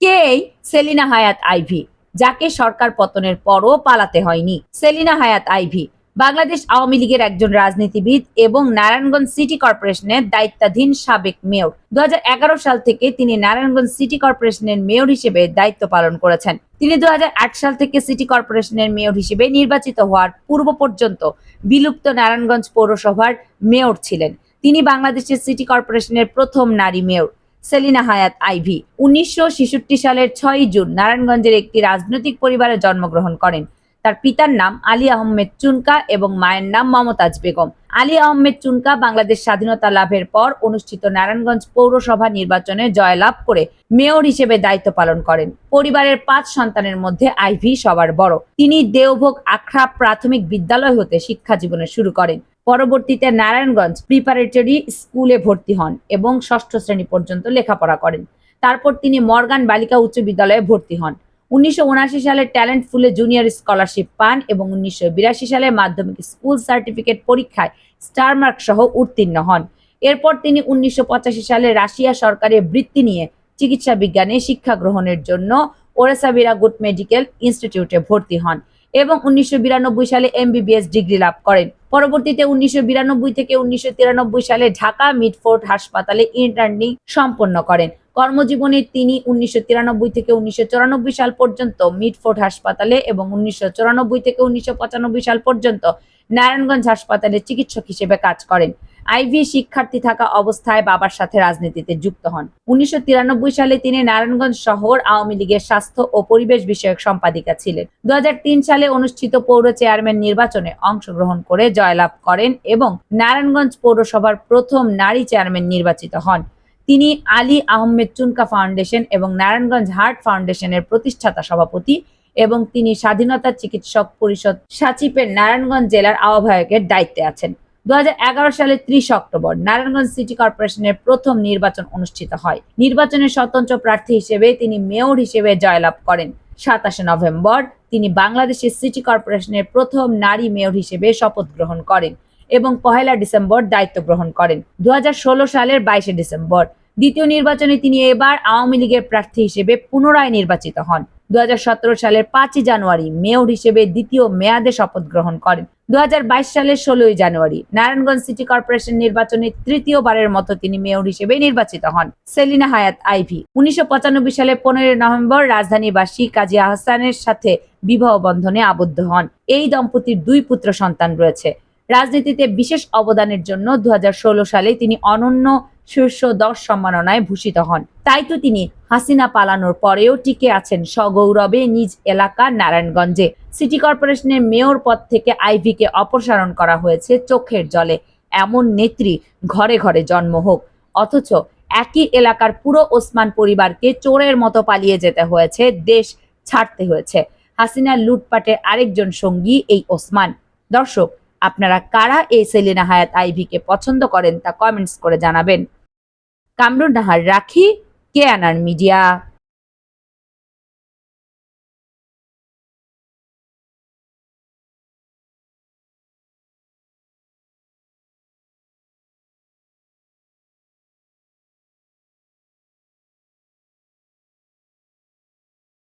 কে এই সেলিনা হায়াত আইভি, যাকে সরকার পতনের পরও পালাতে হয়নি। সেলিনা হায়াত আইভি, বাংলাদেশ আওয়ামী লীগের একজন রাজনীতিবিদ এবং নারায়ণগঞ্জ সিটি কর্পোরেশনের দায়িত্বাধীন সাবেক মেয়র। দুই হাজার এগারো সাল থেকে তিনি নারায়ণগঞ্জ সিটি কর্পোরেশনের মেয়র হিসেবে দায়িত্ব পালন করেছেন। তিনি দু হাজার আট সাল থেকে সিটি কর্পোরেশনের মেয়র হিসেবে নির্বাচিত হওয়ার পূর্ব পর্যন্ত বিলুপ্ত নারায়ণগঞ্জ পৌরসভার মেয়র ছিলেন। তিনি বাংলাদেশের সিটি কর্পোরেশনের প্রথম নারী মেয়র। সেলিনা হায়াত আইভি। উনিশশো সালের ছয়ই জুন নারায়ণগঞ্জের একটি রাজনৈতিক পরিবারে জন্মগ্রহণ করেন। তার পিতার নাম আলী আহমেদ চুনকা এবং মায়ের নাম মমতাজ বেগম। আলী আহমেদ চুনকা বাংলাদেশ স্বাধীনতা লাভের পর অনুষ্ঠিত নারায়ণগঞ্জ পৌরসভা নির্বাচনে জয়লাভ করে মেয়র হিসেবে দায়িত্ব পালন করেন। পরিবারের পাঁচ সন্তানের মধ্যে আইভি সবার বড়। তিনি দেওভোগ, আখড়া প্রাথমিক বিদ্যালয় হতে শিক্ষা জীবনে শুরু করেন। পরবর্তীতে নারায়ণগঞ্জ প্রিপারেটরি স্কুলে ভর্তি হন এবং ষষ্ঠ শ্রেণি পর্যন্ত লেখাপড়া করেন। তারপর তিনি মর্গান বালিকা উচ্চ বিদ্যালয়ে ভর্তি হন। উনিশশো সালে ট্যালেন্ট ফুলে জুনিয়র স্কলারশিপ পান এবং উনিশশো বিরাশি সালে মাধ্যমিক স্কুল সার্টিফিকেট পরীক্ষায় স্টার মার্ক সহ উত্তীর্ণ হন। এরপর তিনি উনিশশো পঁচাশি সালে রাশিয়া সরকারের বৃত্তি নিয়ে চিকিৎসা বিজ্ঞানে শিক্ষা গ্রহণের জন্য ওরেসা বিরাগুট মেডিকেল ইনস্টিটিউটে ভর্তি হন। এবং উনিশশো বিরানব্বই সালে এমবিবিএস ডিগ্রি লাভ করেন। পরবর্তীতে উনিশশো বিরানব্বই থেকে উনিশশো তিরানব্বই সালে ঢাকা মিডফোর্ড হাসপাতালে ইন্টার্নিং সম্পন্ন করেন। কর্মজীবনে তিনি উনিশশো তিরানব্বই থেকে উনিশশো চুরানব্বই সাল পর্যন্ত মিডফোর্ড হাসপাতালে এবং উনিশশো চুরানব্বই থেকে উনিশশো পঁচানব্বই সাল পর্যন্ত নারায়ণগঞ্জ হাসপাতালে চিকিৎসক হিসেবে কাজ করেন। আইভি শিক্ষার্থী থাকা অবস্থায় বাবার সাথে রাজনীতিতে যুক্ত হন। উনিশশো তিরানব্বই সালে তিনি নারায়ণগঞ্জ শহর আওয়ামী লীগের স্বাস্থ্য ও পরিবেশ বিষয়ক সম্পাদিকা ছিলেন। দু হাজার তিন সালে অনুষ্ঠিত পৌর চেয়ারম্যান নির্বাচনে অংশগ্রহণ করে জয়লাভ করেন এবং নারায়ণগঞ্জ পৌরসভার প্রথম নারী চেয়ারম্যান নির্বাচিত হন। তিনি আলী আহমেদ চুনকা ফাউন্ডেশন এবং নারায়ণগঞ্জ হার্ট ফাউন্ডেশনের প্রতিষ্ঠাতা সভাপতি এবং তিনি স্বাধীনতা চিকিৎসক পরিষদ সাচিপের নারায়ণগঞ্জ জেলার আহ্বায়কের দায়িত্বে আছেন। দু সালের ত্রিশ অক্টোবর নারায়ণগঞ্জ সিটি কর্পোরেশনের প্রথম নির্বাচন অনুষ্ঠিত হয়। নির্বাচনে স্বতন্ত্র প্রার্থী হিসেবে তিনি মেয়র হিসেবে জয়লাভ করেন। সাতাশে নভেম্বর তিনি বাংলাদেশের সিটি কর্পোরেশনের প্রথম নারী মেয়র হিসেবে শপথ গ্রহণ করেন এবং পহেলা ডিসেম্বর দায়িত্ব গ্রহণ করেন। দু হাজার ষোলো সালের বাইশে ডিসেম্বর দ্বিতীয় নির্বাচনে তিনি এবার আওয়ামী লীগের প্রার্থী হিসেবে পুনরায় নির্বাচিত হন। দু সালের পাঁচই জানুয়ারি মেয়র হিসেবে দ্বিতীয় মেয়াদে শপথ গ্রহণ করেন। দু সালের ষোলোই জানুয়ারি নারায়ণগঞ্জ সিটি কর্পোরেশন নির্বাচনে তৃতীয়বারের মতো তিনি মেয়র হিসেবে নির্বাচিত হন। সেলিনা হায়াত আইভি উনিশশো সালে পনেরোই নভেম্বর রাজধানীবাসী কাজী আহসানের সাথে বিবাহ বন্ধনে আবদ্ধ হন। এই দম্পতির দুই পুত্র সন্তান রয়েছে। রাজনীতিতে বিশেষ অবদানের জন্য দু হাজার ষোলো সালে তিনি অনন্য শীর্ষ দশ সম্মাননায় ভূষিত হন। তাই তো তিনি হাসিনা পালানোর পরেও টিকে আছেন সগৌরবে নিজ এলাকা নারায়ণগঞ্জে। সিটি কর্পোরেশনের মেয়র পদ থেকে আইভিকে অপসারণ করা হয়েছে চোখের জলে। এমন নেত্রী ঘরে ঘরে জন্ম হোক। অথচ একই এলাকার পুরো ওসমান পরিবারকে চোরের মতো পালিয়ে যেতে হয়েছে, দেশ ছাড়তে হয়েছে। হাসিনার লুটপাটের আরেকজন সঙ্গী এই ওসমান। দর্শক, আপনারা কারা এই সেলিনা হায়াত আইভিকে পছন্দ করেন তা কমেন্টস করে জানাবেন। কামরুন নাহার রাখি কে আনার মিডিয়া?